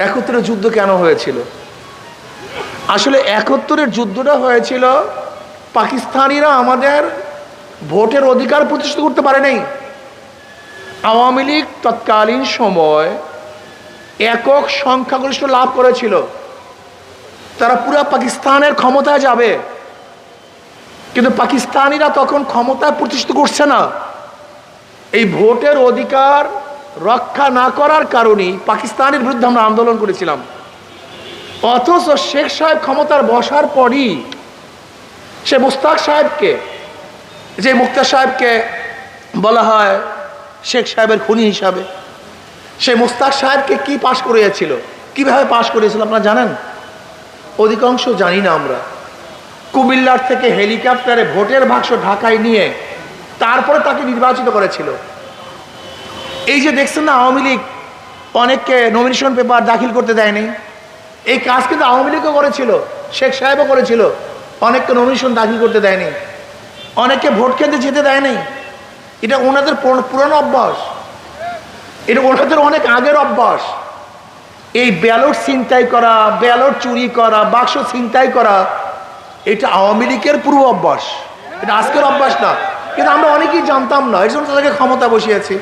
একাত্তরের যুদ্ধ কেন হয়েছিল? আসলে একত্তরের যুদ্ধটা হয়েছিল, পাকিস্তানিরা আমাদের ভোটের অধিকার প্রতিষ্ঠিত করতে পারে নাই। আওয়ামী লীগ তৎকালীন সময় একক সংখ্যাগরিষ্ঠ লাভ করেছিল। তারা পুরা পাকিস্তানের ক্ষমতায় যাবে। কিন্তু পাকিস্তানিরা তখন ক্ষমতায় প্রতিষ্ঠিত করছে না। এই ভোটের অধিকার রক্ষা না করার কারণেই পাকিস্তানের বিরুদ্ধে আমরা আন্দোলন করেছিলাম। অথচ শেখ সাহেব ক্ষমতার বসার পরই সে মুস্তাক সাহেবকে, যে মুক্তার সাহেবকে বলা হয় শেখ সাহেবের খুনি হিসাবে, সে মুস্তাক সাহেবকে কি পাশ করিয়েছিল, কীভাবে পাশ করিয়েছিল আপনারা জানেন? অধিকাংশ জানি না আমরা। কুমিল্লার থেকে হেলিকপ্টারে ভোটের বাক্স ঢাকায় নিয়ে তারপরে তাকে নির্বাচিত করেছিল। এই যে দেখছেন না, আওয়ামী লীগ অনেককে নমিনেশন পেপার দাখিল করতে দেয়নি। এই কাজ কিন্তু আওয়ামী লীগও করেছিল, শেখ সাহেবও করেছিল। অনেককে নমিনেশন দাখিল করতে দেয়নি। অনেককে ভোট কেন্দ্রে যেতে দেয়নি। এটা ওনাদের পুর- পুরানো অভ্যাস। এটা ওনাদের অনেক আগের অভ্যাস। এই ব্যালট ছিনতাই করা, ব্যালট চুরি করা, বাক্স ছিনতাই করা, এটা আওয়ামী লীগের পূর্ব অভ্যাস। এটা আজকের অভ্যাস না। কিন্তু আমরা অনেকেই জানতাম না এই জন্য তাদেরকে ক্ষমতা বসিয়েছি।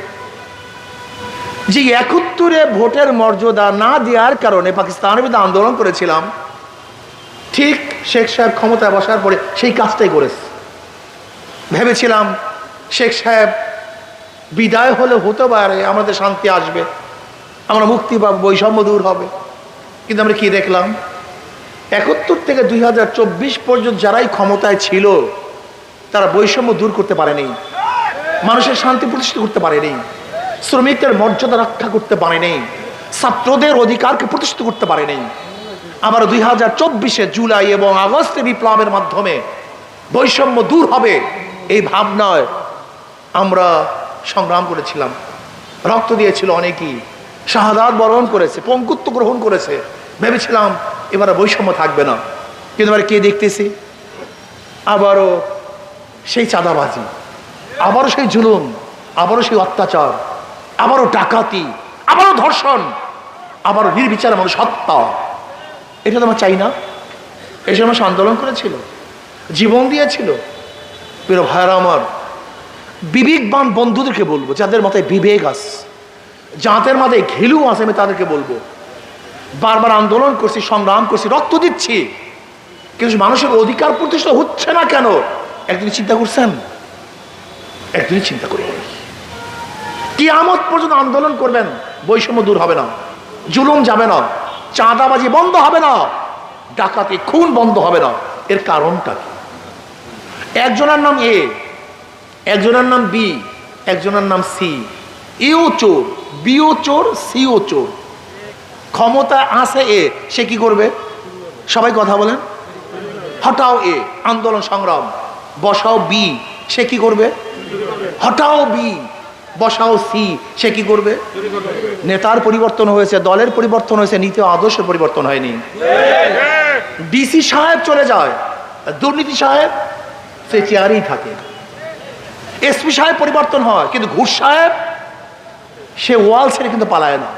যে একত্তরে ভোটের মর্যাদা না দেওয়ার কারণে পাকিস্তানের বিরুদ্ধে আন্দোলন করেছিলাম, ঠিক শেখ সাহেব ক্ষমতায় বসার পরে সেই কাজটাই করেছে। ভেবেছিলাম শেখ সাহেব বিদায় হলে হতে পারে, আমাদের শান্তি আসবে, আমরা মুক্তি পাবো, বৈষম্য দূর হবে। কিন্তু আমরা কি দেখলাম? একাত্তর থেকে দুই হাজার চব্বিশ পর্যন্ত যারাই ক্ষমতায় ছিল, তারা বৈষম্য দূর করতে পারেনি, মানুষের শান্তি প্রতিষ্ঠিত করতে পারেনি। শ্রমিকদের মর্যাদা রক্ষা করতে পারেনি ছাত্রদের অধিকারকে প্রতিষ্ঠিত করতে পারেনি আবার দুই হাজার চব্বিশে জুলাই এবং আগস্টে বিপ্লবের মাধ্যমে বৈষম্য দূর হবে এই ভাবনায় আমরা সংগ্রাম করেছিলাম। রক্ত দিয়েছিল অনেকেই। শাহাদাত বরণ করেছে পঙ্কুত্ব গ্রহণ করেছে। ভেবেছিলাম এবারে বৈষম্য থাকবে না। কিন্তু এবারে কে দেখতেছি? আবারও সেই চাঁদাবাজি, আবারও সেই জুলুম, আবারও সেই অত্যাচার। আবারও ডাকাতি, আবারও ধর্ষণ, আবারও নির্বিচার মানুষ হত্যা। এটা তো আমার চাই না এই মানুষ আন্দোলন করেছিল, জীবন দিয়েছিল। প্রিয় ভাইয়ারা আমার, বিবেকবান বন্ধুদেরকে বলব, যাদের মাথায় বিবেক আছে, যাদের মাথায় ঘেলু আছে, আমি তাদেরকে বলব, বারবার আন্দোলন করছি, সংগ্রাম করছি, রক্ত দিচ্ছি, কিন্তু মানুষের অধিকার প্রতিষ্ঠা হচ্ছে না কেন? একদিন চিন্তা করছেন? একদিনই চিন্তা করি কি আমত পর্যন্ত আন্দোলন করবেন, বৈষম্য দূর হবে না, জুলুম যাবে না, চাঁদাবাজি বন্ধ হবে না, ডাকাতি খুন বন্ধ হবে না। এর কারণটা কি? একজনের নাম এ, একজনের নাম বি, একজনের নাম সি ইও চোর বিও চোর, সিও চোর। ক্ষমতা আছে এ, সে কি করবে? সবাই কথা বলেন। হটাও এ, আন্দোলন সংগ্রাম। বসাও বি, সে কি করবে? হটাও বি বসাও সি, সে কি করবে? নেতার পরিবর্তন হয়েছে, দলের পরিবর্তন হয়েছে, নীতি আদর্শের পরিবর্তন হয়নি। ডিসি সাহেব চলে যায়, দুর্নীতি সাহেব, সে চেয়ারেই থাকে। এসপি সাহেব পরিবর্তন হয়, কিন্তু ঘুষ সাহেব, সে ওয়াল ছেড়ে কিন্তু পালায় না।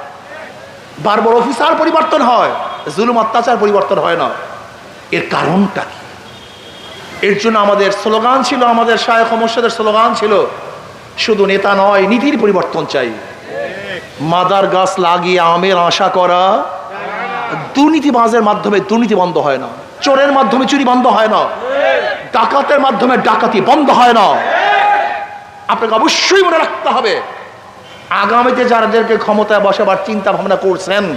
বারবার অফিসার পরিবর্তন হয়, জুলুম অত্যাচার পরিবর্তন হয় না। এর কারণটা কি? এর জন্য আমাদের স্লোগান ছিল, আমাদের শায়ক সমস্যাদের স্লোগান ছিল শুধু নেতা নয়, নীতির পরিবর্তন চাই। মাদার গাছ লাগিয়ে আমের আশা করা, দুর্নীতিবাজের মাধ্যমে দুর্নীতি বন্ধ হয় না। চোরের মাধ্যমে চুরি বন্ধ হয় না। ডাকাতের মাধ্যমে ডাকাতি বন্ধ হয় না। আপনাকে অবশ্যই মনে রাখতে হবে, আগামীতে যাদেরকে ক্ষমতায় বসাবার চিন্তা ভাবনা করছেন,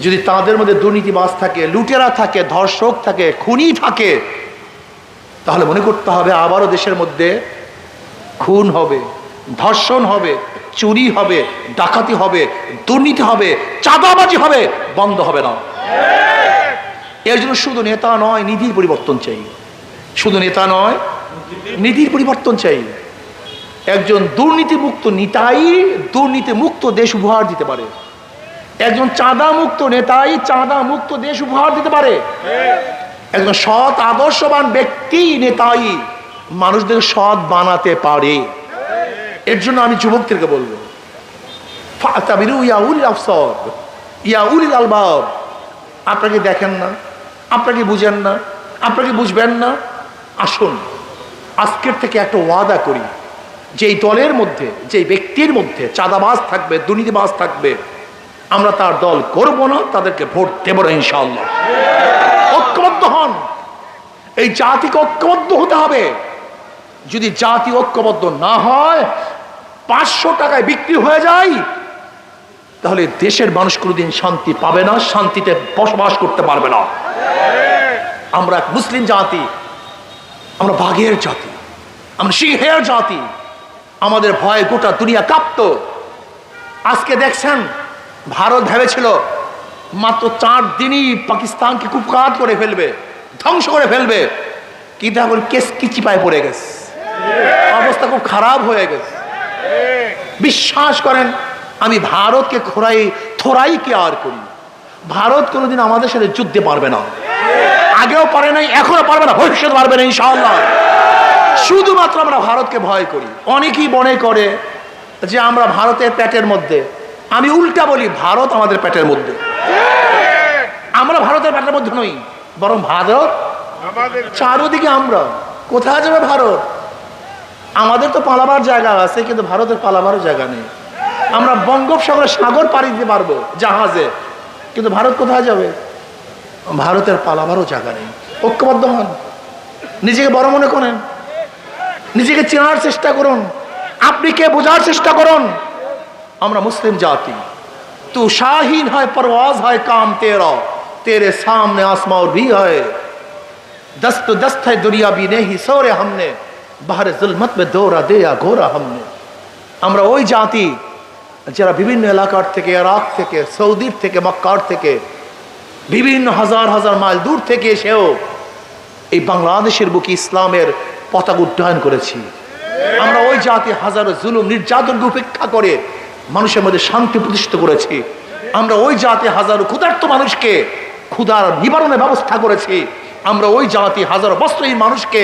যদি তাদের মধ্যে দুর্নীতিবাজ থাকে, লুটেরা থাকে, ধর্ষক থাকে, খুনি থাকে, তাহলে মনে করতে হবে আবারও দেশের মধ্যে খুন হবে, ধর্ষণ হবে, চুরি হবে, ডাকাতি হবে, দুর্নীতি হবে, চাঁদাবাজি হবে, বন্ধ হবে না। এর জন্য শুধু নেতা নয় নীতির পরিবর্তন চাই। শুধু নেতা নয় নীতির পরিবর্তন চাই। একজন দুর্নীতিমুক্ত নেতাই দুর্নীতি মুক্ত দেশ উপহার দিতে পারে। একজন চাঁদা মুক্ত নেতাই চাঁদা মুক্ত দেশ উপহার দিতে পারে। একজন সৎ, আদর্শবান ব্যক্তি নেতাই মানুষদের সৎ বানাতে পারে। এর জন্য আমি যুবকদেরকে বলব আপনাকে দেখেন না, আপনাকে বুঝেন না, আপনাকে বুঝবেন না। আসুন, আজকের থেকে একটা ওয়াদা করি, যেই দলের মধ্যে, যেই ব্যক্তির মধ্যে চাঁদাবাজ থাকবে, দুর্নীতিবাজ থাকবে, আমরা তার দল করব না, তাদেরকে ভোট দেব না ইনশাল্লাহ ঐক্যবদ্ধ হন। এই জাতিকে ঐক্যবদ্ধ হতে হবে। যদি জাতি ঐক্যবদ্ধ না হয়, পাঁচশো টাকায় বিক্রি হয়ে যায়, তাহলে দেশের মানুষ কোনোদিন শান্তি পাবে না, শান্তিতে বসবাস করতে পারবে না। আমরা এক মুসলিম জাতি, আমরা বাঘের জাতি, আমরা সিংহের জাতি, আমাদের ভয়ে গোটা দুনিয়া কাঁপত। আজকে দেখছেন, ভারত ভেবেছিল, মাত্র চার দিনই পাকিস্তানকে কুপকাত করে ফেলবে, ধ্বংস করে ফেলবে। কিন্তু এখন কেস কিচি পায়ে পড়ে গেছে। অবস্থা খুব খারাপ হয়ে গেছে। বিশ্বাস করেন আমি ভারতকে খোরাই থোরাই কে আর করি? ভারত কোনোদিন আমাদের সাথে যুদ্ধে পারবে না। আগেও পারে নাই এখনও পারবে না ভবিষ্যৎ পারবে না ইনশাআল্লাহ। শুধুমাত্র আমরা ভারতকে ভয় করি। অনেকেই মনে করে যে আমরা ভারতের পেটের মধ্যে আমি উল্টা বলি ভারত আমাদের পেটের মধ্যে। আমরা ভারতের পেটের মধ্যে নই বরং ভারত চারোদিকে আমরা। কোথায় যাবে ভারত? আমাদের তো পালাবার জায়গা আছে কিন্তু ভারতের পালাবারও জায়গা নেই আমরা বঙ্গোপসাগরের সাগর পাড়ি দিতে পারবো জাহাজে কিন্তু ভারত কোথায় যাবে ভারতের পালাবারও জায়গা নেই ঐক্যবদ্ধ হন নিজেকে বড় মনে করেন নিজেকে চেনার চেষ্টা করুন আপনি কে বোঝার চেষ্টা করুন আমরা মুসলিম জাতি তু শাহিন হয় परवाज है काम तेरा तेरे सामने आसमां और भी है दस्त दस्त है दुनिया भी नहीं सोरे हमने বাহারে জুলমত মে দৌড়া দেয়া, ঘোরা হামনে। আমরা ওই জাতি যারা বিভিন্ন এলাকার থেকে, ইরাক থেকে, সৌদির থেকে, মক্কার থেকে, বিভিন্ন হাজার হাজার মাইল দূর থেকে এসেও এই বাংলাদেশের বুকে ইসলামের পতাকা উড্ডয়ন করেছি। আমরা ওই জাতি হাজারো জুলুম নির্যাতনকে উপেক্ষা করে মানুষের মধ্যে শান্তি প্রতিষ্ঠিত করেছি। আমরা ওই জাতি হাজারো ক্ষুধার্ত মানুষকে, ক্ষুধার নিবারণের ব্যবস্থা করেছি। আমরা ওই জাতি হাজারো বস্ত্রহীন মানুষকে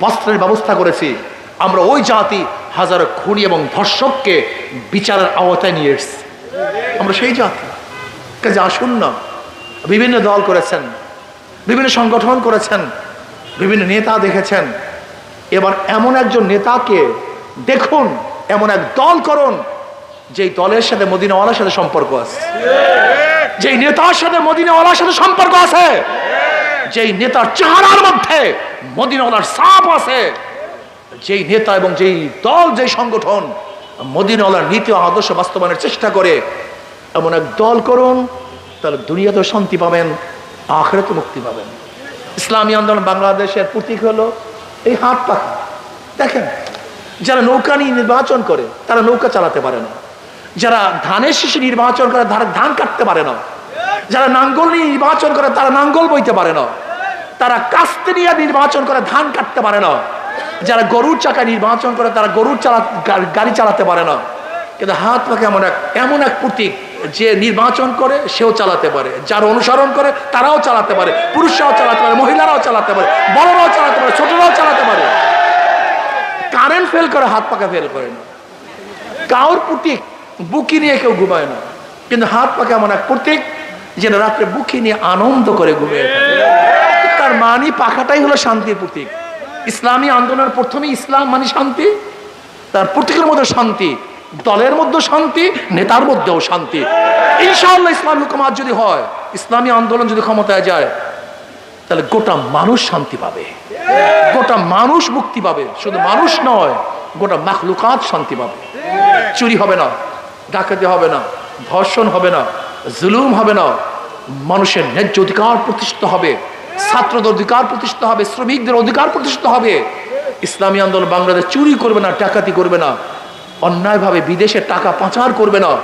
বস্ত্রের ব্যবস্থা করেছি। আমরা ওই জাতি হাজারো খুনি এবং ধর্ষককে বিচারের আওতায় নিয়ে এসেছি। আমরা সেই জাতি। কাজে আসুন না। বিভিন্ন দল করেছেন, বিভিন্ন সংগঠন করেছেন, বিভিন্ন নেতা দেখেছেন। এবার এমন একজন নেতাকে দেখুন, এমন এক দল করুন, যেই দলের সাথে মদিনাওয়ালার সাথে সম্পর্ক আছে। যেই নেতার সাথে মদিনাওয়ালার সাথে সম্পর্ক আছে। যেই নেতার চেহারার মধ্যে মদিনাওয়ালার সাপ আছে, যেই নেতা এবং যেই দল, যেই সংগঠন মদিনাওয়ালার নীতি আদর্শ বাস্তবায়নের চেষ্টা করে, এমন এক দল করুন, তাহলে দুনিয়াতেও শান্তি পাবেন আখেরাতে মুক্তি পাবেন। ইসলামী আন্দোলন বাংলাদেশের প্রতীক হলো এই হাত পাখা। দেখেন, যারা নৌকা নিয়ে নির্বাচন করে, তারা নৌকা চালাতে পারে না। যারা ধানের শীষে নির্বাচন করে, তারা ধান কাটতে পারে না। যারা নাঙ্গল নিয়ে নির্বাচন করে, তারা নাঙ্গল বইতে পারে না। তারা কাস্তে নিয়ে নির্বাচন করে ধান কাটতে পারে না। যারা গরুর চাকা নির্বাচন করে তারা গরুর চালা গাড়ি চালাতে পারে না। কিন্তু হাত পাখা এমন এক এমন এক প্রতীক যে নির্বাচন করে সেও চালাতে পারে। যারা অনুসরণ করে তারাও চালাতে পারে। পুরুষরাও চালাতে পারে, মহিলারাও চালাতে পারে, বড়রাও চালাতে পারে, ছোটরাও চালাতে পারে। কারেন্ট ফেল করে হাত পাকা ফেল করে না। কাউর প্রতীক বুকি নিয়ে কেউ ঘুমায় না। কিন্তু হাত পাকা এমন এক প্রতীক যেটা রাত্রে বুকি নিয়ে আনন্দ করে ঘুমিয়ে তার মানি, পাখাটাই হলো শান্তির প্রতীক। ইসলামী আন্দোলনের প্রথমে ইসলাম মানে শান্তি, তার প্রতীকের মধ্যে শান্তি, দলের মধ্যে শান্তি, নেতার মধ্যেও শান্তি। ইনশাআল্লাহ ইসলামী হুকুমাত যদি হয়, ইসলামী আন্দোলন যদি ক্ষমতায় যায়, তাহলে গোটা মানুষ শান্তি পাবে। গোটা মানুষ মুক্তি পাবে। শুধু মানুষ নয়, গোটা মাখলুকাত শান্তি পাবে। চুরি হবে না, ডাকাতি হবে না, ধর্ষণ হবে না, জুলুম হবে না, মানুষের ন্যায্য অধিকার প্রতিষ্ঠিত হবে। ছাত্রদের অধিকার প্রতিষ্ঠিত হবে, শ্রমিকদের অধিকার প্রতিষ্ঠিত হবে। ইসলামী আন্দোলন বাংলাদেশ চুরি করবে না, ডাকাতি করবে না। অন্যায়ভাবে বিদেশে টাকা পাচার করবে না।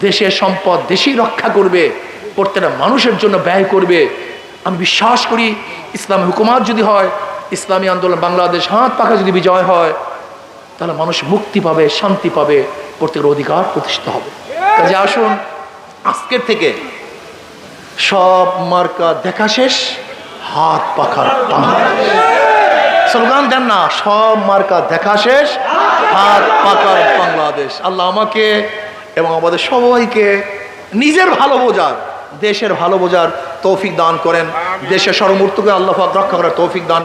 দেশের সম্পদ দেশেই রক্ষা করবে। প্রত্যেকটা মানুষের জন্য ব্যয় করবে। আমি বিশ্বাস করি, ইসলাম হুকুমাত যদি হয়, ইসলামী আন্দোলন বাংলাদেশ হাত পাখা যদি বিজয় হয়, তাহলে মানুষ মুক্তি পাবে, শান্তি পাবে, প্রত্যেকের অধিকার প্রতিষ্ঠিত হবে। কাজে আসুন, আজকের থেকে সব মার্কা দেখা শেষ। হাত পাখার স্লোগান দেন না, সব মার্কা দেখা শেষ, হাত পাকার বাংলাদেশ। আল্লাহ আমাকে এবং আমাদের সবাইকে নিজের ভালো বোঝার, দেশের ভালো বোঝার তৌফিক দান করেন। দেশের সর্বমূর্তকে আল্লাহ রক্ষা করার তৌফিক দান